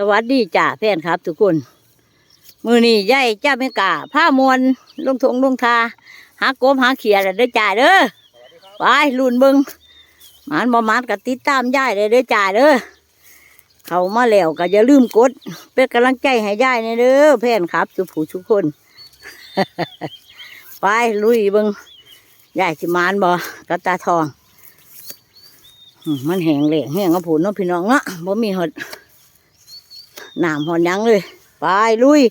สวัสดีจ่าแฟนครับ ทุกคน มือนี้ยายจ้าไม่กาผ้ามวนลงทงลงทา หากบหาเขียดเด้อจ่าเด้อไปลุนเบิงหมันบ่หมันก็ติดตามยายเลยเด้อจ่าเด้อเขามาแล้วก็อย่าลืมกด เป็นกำลังใจให้ยายเนี่ยเด้อแฟนครับทุกผู้ทุกคน ไปลุยเบิงยายสิมานบ่กระตาทอง มันแห้งเหลงแห้งกระผูนเนาะพี่น้องเนาะบ่มีหด น้ำหอนยังเลย ไปลุย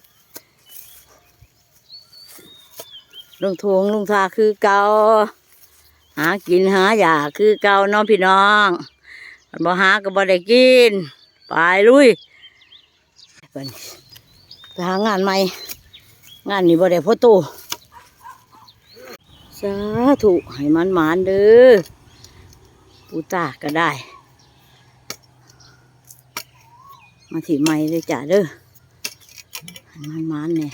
ลุงทวงลุงทาคือเกาหากินหาอยากคือเกาน้องพี่น้องบ่หาก็บ่ได้กิน ไปลุยไปหางานใหม่ งานนี้บ่ได้พอโตสาธุให้มันหมานเด้อปูตาก็ได้ มาถีไม่เลยจ้ะเด้อให้มันมันเนี่ย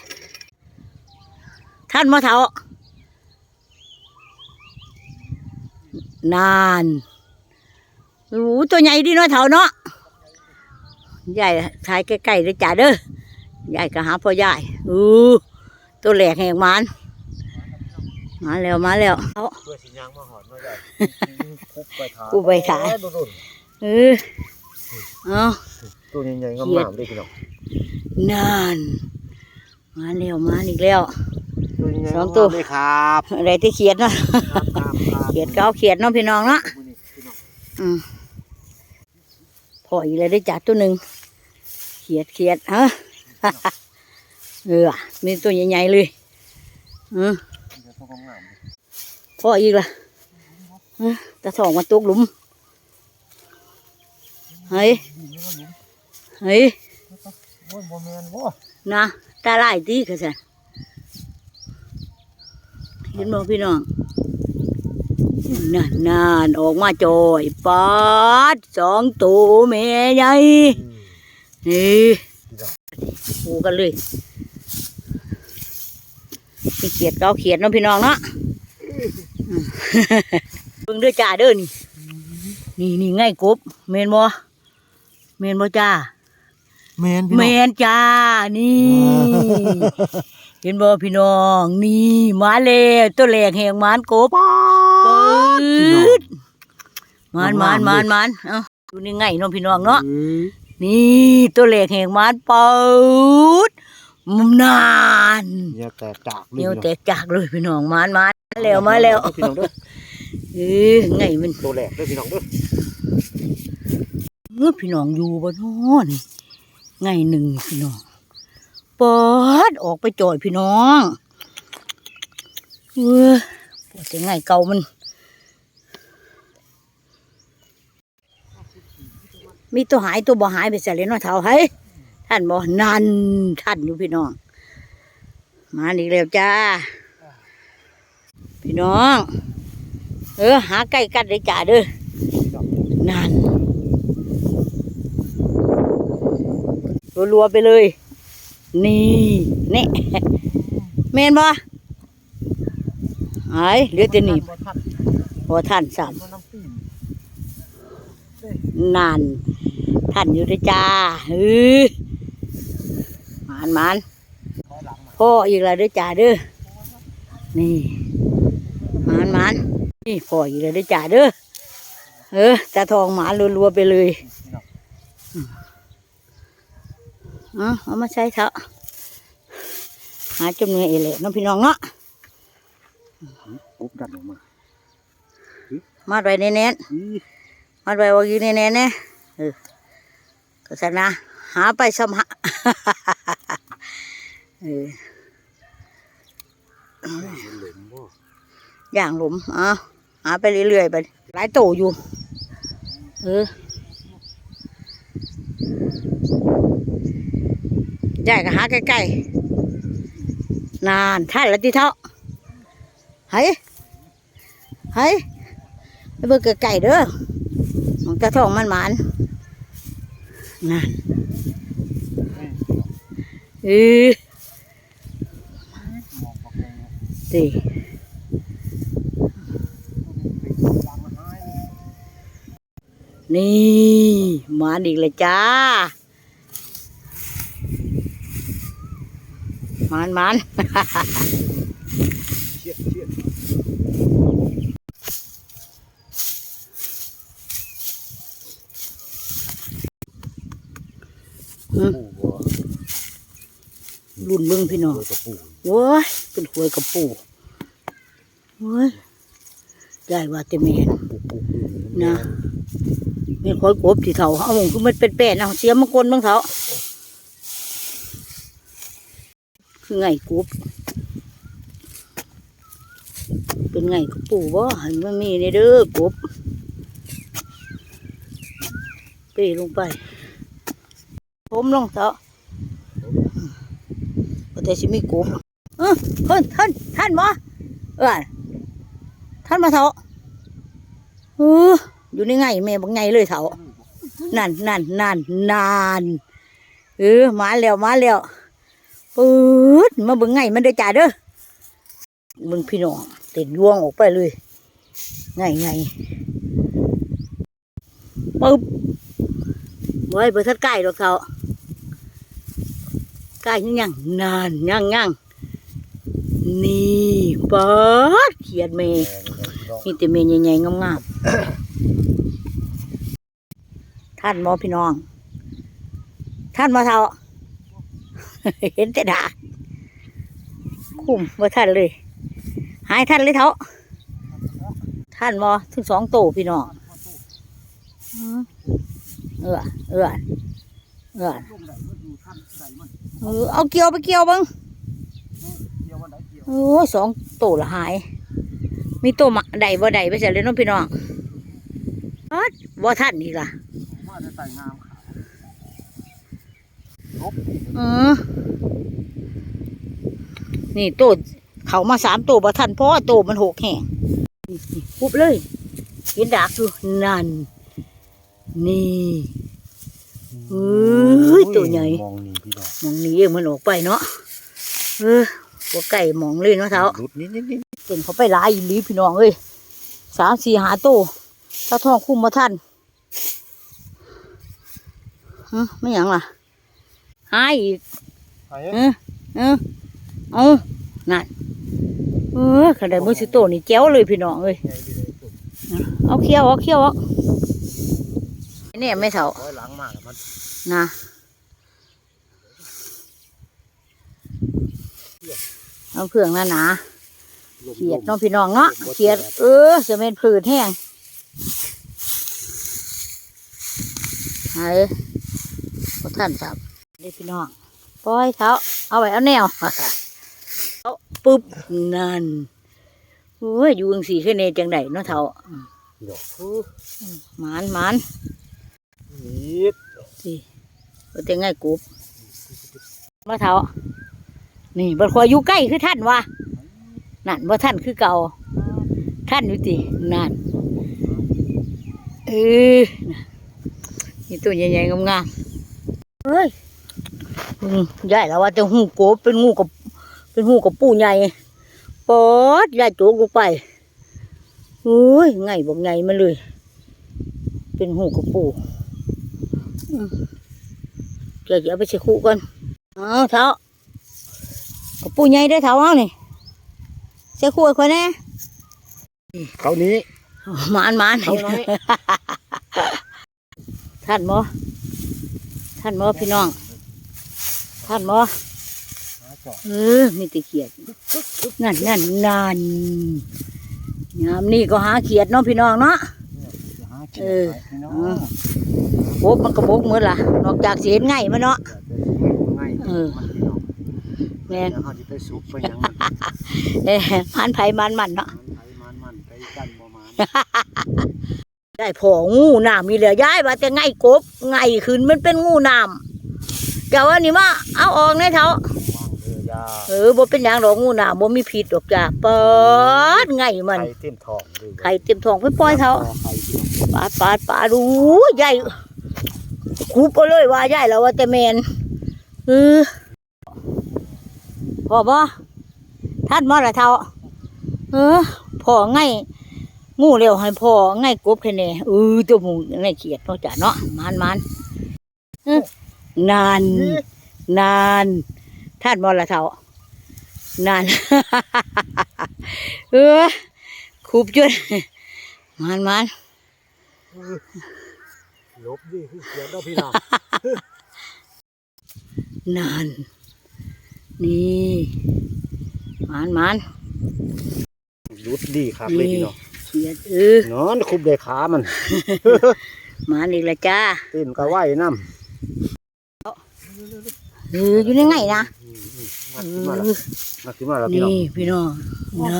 ท่านมาเถานานโอ้โหตัวใหญ่ดีเนาะเถาเนาะใหญ่ถ่ายใกล้ๆเลยจ้ะเด้อใหญ่ก็หาพ่อใหญ่อู้ตัวแหลกแหงมันมาแล้วมาแล้วเอาเพื่อสิยางมาหอดมาใหญ่คุกไปถากูไปถาโดนเออเอาๆ ตัวใหญ่ๆงามๆเลยพี่น้องนานมาแล้วมาอีกแล้ว ตัวใหญ่ๆสองตัว งามๆเลยครับอะไรที่เขียดเนาะครับครับเขียดเก้าเขียดเนาะพี่น้องเนาะมื้อนี้พี่น้องอืมพออีกเลยได้จัดตัวหนึ่งเขียดเขียดฮะ เออมีตัวใหญ่ๆเลยอืมเดี๋ยวต้องงามๆเลยพออีกละเอ้อตะสองมาตุกหลุมเฮ้ย เฮ้ยโอ้ยบ่แม่นบ่นะตาลายตีกันสันเห็นบ่พี่น้องนั่นนานออกมาจอยปาดสองตัวแม่ใหญ่อืมนี่พี่น้องปูกันเลยมีเขียดเกาเขียดเนาะพี่น้องเนาะอืมเบิ่งเด้อจ้าเด้อนี่นี่นี่ไง่ายกบเมนบ่เมนบ่จ้า แม่นพี่เมน้อง นจ้า นี่ เห็นบ่พี่น้อง นี่มาแล้วตัวแหลกแหงหมานกบป๊าปืพี่น้องดมานมานมานมานเอ้าดูนี่ไงเนาะพี่น้องเนาะ เอ้ยนี่ตัวเล็กแห่งมานเปิดมุมนานอย่าแตกจากเลยเดี๋ยวพี่น้องแตกจากเลยพี่น้องมานมาแล้วมาแล้วพี่น้องเด้อเออไงมันตัวแรกเด้อพี่น้องเด้อเออพี่น้องอยู่บ่น้อนี่ ไงหนึ่งพี่น้องปิดออกไปจ่อยพี่น้องเออปวดแต่ไงเก่ามัน มีตัวหายตัวบ่หายไปใส่เลยเนาะเท่าให้ท่านบ่นันท่านอยู่พี่น้อง มาอีกแล้วจ้า พี่น้อง เออหาใกล้กันเลยจ้าเด้อนั่น รัวๆไปเลย นี่นี่เมนบ่ไอ้เหลือแต่นี่บ่ทันพอท่านสามบ่น้ำปีนนาน ท่านอยู่ด้วยจ้าเออหมานหมานถอยหลังมาพ่ออีกแล้วด้วยจ้าเด้อนี่หมานหมานนี่พ่ออีกแล้วด้วยจ้าเด้อเออตาทองหมารัวๆไปเลย พี่น้อง เอาเอามาใช้เถอะหาจำเนวยเอเล่น้องพี่น้องเนาะกุบดันออกมามาไว้แน่นอีๆมาไว้วางอยู่แน่ๆเนี่ยเออก็สนะหาไปสมหะเออเหลมบ่อย่างหลุมเอะหาไปเรื่อยๆไปหลายโตอยู่เออ ใหญ่ก็หาใกล้ๆนานท่านละที่เท่าเฮ้ยเฮ้ยไปเบิ่งไก่เด้อมันกระทองมันหมานนั่นเออมองบ่แม่นสินี่มาอีกเลยจ้า มานมานเชียดเชียดอืมปูบ่รุ่นเบิ่งพี่น้องตัวปูโว้ยเป็นหวยกับปู่โว้ยได้ว่าแต่แม่นปูปูปูนะแม่นคอยกบที่เถาเอาหมงคือมันเป็นแป้นเอาเสียมังกรบางเถา คือไงกบเป็นไงกับปู่บ่ให้มันมีในเด้อกบเปลงไปผมลงเถาก็แต่สิมีกบเออเพิ่นท่านท่านบ่เออท่านมาเถาเอออยู่ในไงแม่บักไงเลยเถานั่นนั่นนั่นนานเออมาแล้วมาแล้ว ปื๊ดมาเบิ่งไงมันเด้อจ่าเด้อมึงพี่น้องต็ดยวงออกไปเลยไงไงปึ๊บไว้เปิดทัดใกล้ดอกเขาใกล้ยังยังนานยังยังนี่ป๊ดเขียดเมย์มีแต่เมย์ใหญ่ๆงามๆท่านหมอพี่น้อง ท่านหมาเท่า เห็นแต่ดาคุ้มว่าท่านเลย หายท่านเลยเท่าท่านมอถึงสองโตพี่น้องเออเออเออเอาเกี่ยวไปเกี่ยวบ้างโอ้สองโตละหาย มีโตมาใดบ่ใดไปเสียเลยน้องพี่น้องอ๊ดบ่ท่านอีกล่ะ ว่าจะใส่งามขาวลบอืมนี่โตเขามาสามโตบ่ทันเพราะว่าโตมันหกแห่งนี่นี่ปุ๊บเลยเห็นดากดูนั่น นี่เอ้ยตัวใหญ่มองนี่พี่น้องมองหนี้เองมันออกไปเนาะเออหัวไก่มองเลยเนาะเท้ารุดนิดนิดนิดเก่งเขาไปหลายอีหลีพี่น้องเอ้ยสามสี่หาโตถ้าท้องคุ้มมาท่านฮะไม่หยังล่ะ หายอีกไอ้เออเออเอานั่นเออขันได้มือสิโตนี่แจ้วเลยพี่น้องเอ้ยใหญ่ดีเลยสุดเอาเขี้ยวเอาเขี้ยวเอาเนี่ยไม่เท่าร้อยหลังมากมันนะเอาเครื่องนั่นนะเขียดเน้องพี่น้องเนาะเขียด เออจะเป็นผืดแห้งไอ้พอท่านสับ นี่พี่น้องปล่อยเท้าเอาไว้เอาแนวเอาปุ๊บนั่นโอ้ยอยู่จังสีขึ้นในจังไดเนาะเท้าดอกหมานหมานนิดสิเอาแต่ง่ายกรุบมาเท้านี่บัดคอยอยู่ใกล้คือท่านวะนั่นบ่ท่านคือเก่า ท่านอยู่ตินั่นเออน่ะนี่ตัวใหญ่ๆงามๆเฮ้ยอืม ใหญ่แล้วว่าจะหูโกบเป็นงูกับ เป็นหูกับปูใหญ่ปอดยายโจกลงไปโอ้ยไงบอกไงมาเลย เป็นหูกับปูอืมเดี๋ยวจะเอาไปเช็คคู่กันเอาเท้ากับปูใหญ่ได้อเท้าเอานี่เช็คคู่ไอ้คนแน่เขานี้หมานหมานเขาน้อยท่านหมอท่านหมอพี่น้อง ท่านหมอเออมีแต่เขียดนั่นนั่นนั่นยามนี่ก็หาเขียดเนาะพี่น้องเนาะเออโบกมันก็โบกเหมือนล่ะ นอกจากเสียนไงมันเนาะง่ายเออแม่นเขาจะไปซุปไปยังเอ้มันไผมันมันเนาะมันมันไปกันประมาณได้พองูน้ำมีเหลือย้ายว่าแต่ไงกบไงขึ้นมันเป็นงูน้ำ แต่ว่านี่มาเอาออกในเท้าว่างเรือยาเออบ่เป็นอย่างดอกงูน้ำบ่มีพิษดอกจ้าเปิดไงมันไข่เต็มท้องด้วยไข่เต็มท้องไปปล่อยเท้าไข่ที่ปาดปาดปาดดูใหญ่คูบไปเลยว่าใหญ่แล้วว่าแต่แมนเออพอบ่ท่านมอละเท่าเออพอไงงูเร็วให้พอไงกบแค่นี้เออตัวหมูไงเขียดเนาะจ้ะเนาะมันมันเออ นาน นานท่านมอละเท่านั่นเออคูบจนมันมันลบดิคือเสียดอกพี่น้องนั่นนี่มันมันรุดดีครับเลยพี่น้องเขียดเออนอนคุบได้ขามัน มันอีกและจ้าเต้นก็ไหวน้ำ เอออยู่ในไงนะงัดขึ้นมาแล้วงัดขึ้นมาแล้วพี่น้องนี่พี่น้องนั่น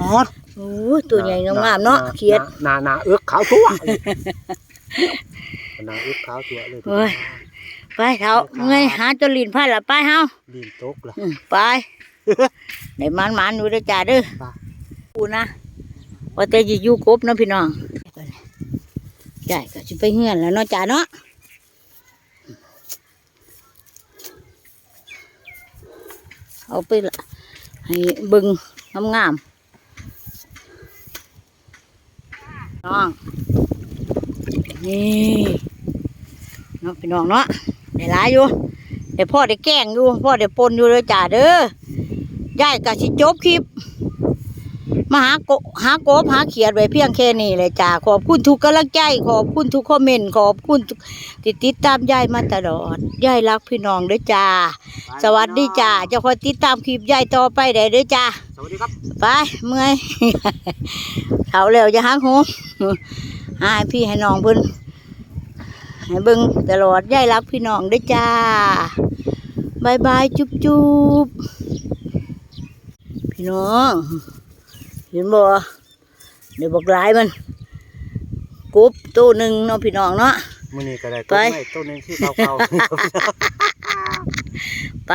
ฮอดโอ้ยตัวใหญ่งามๆเนาะเขียดหนาหนาเอื้อกขาวทั่วหนาเอื้อกขาวทั่วเลยเฮ้ยไปเท้าเงยหาตัวลินพาละไปเฮาดินตกละอืมไปในมันมันดูได้อจ้าเด้อไปกูนะว่าแต่จะอยู่กบเนาะพี่น้องใช่ก็จะไปเฮือนแล้วเนาะจ้าเนาะ เอาไปละให้บึงงามงามน้องนี่เนาะพี่น้องเนาะได้หลายอยู่ได้พ่อได้แกล้งอยู่พ่อได้ปนอยู่เลยจ้าเด้อยายกะสิจบคลิป มาหาโกหาโกบหาเขียดไว้เพียงแค่นี้เลยจ้าขอบคุณทุกกำลังใจ ขอบคุณทุกคอมเมนต์ขอบคุณทุกที่ติดตามยายมาตลอดยายรักพี่น้องเด้วยจ้า สวัสดีจ้าจะคอยติดตามคลิปยายต่อไปได้เด้อจ้าสวัสดีครับไปเมื่อยเขาแล้วจะหักหูหายพี่ให้น้องเพิ่นให้เบิ่งตลอดยายรักพี่น้องเด้วยจ้าบายบายจุ๊บจุ๊บพี่น้อง เห็นบ่เดี๋ยวบอกหลายมันกบตัวหนึ่งเนาะพี่น้องเนาะมื้อนี้ก็ได้ไปต้นไม้ต้นหนึงที่เก่าๆไป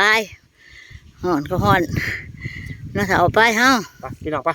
ห่อนก็ห่อนนะถ้าเอาไปเฮาไปพี่น้องไป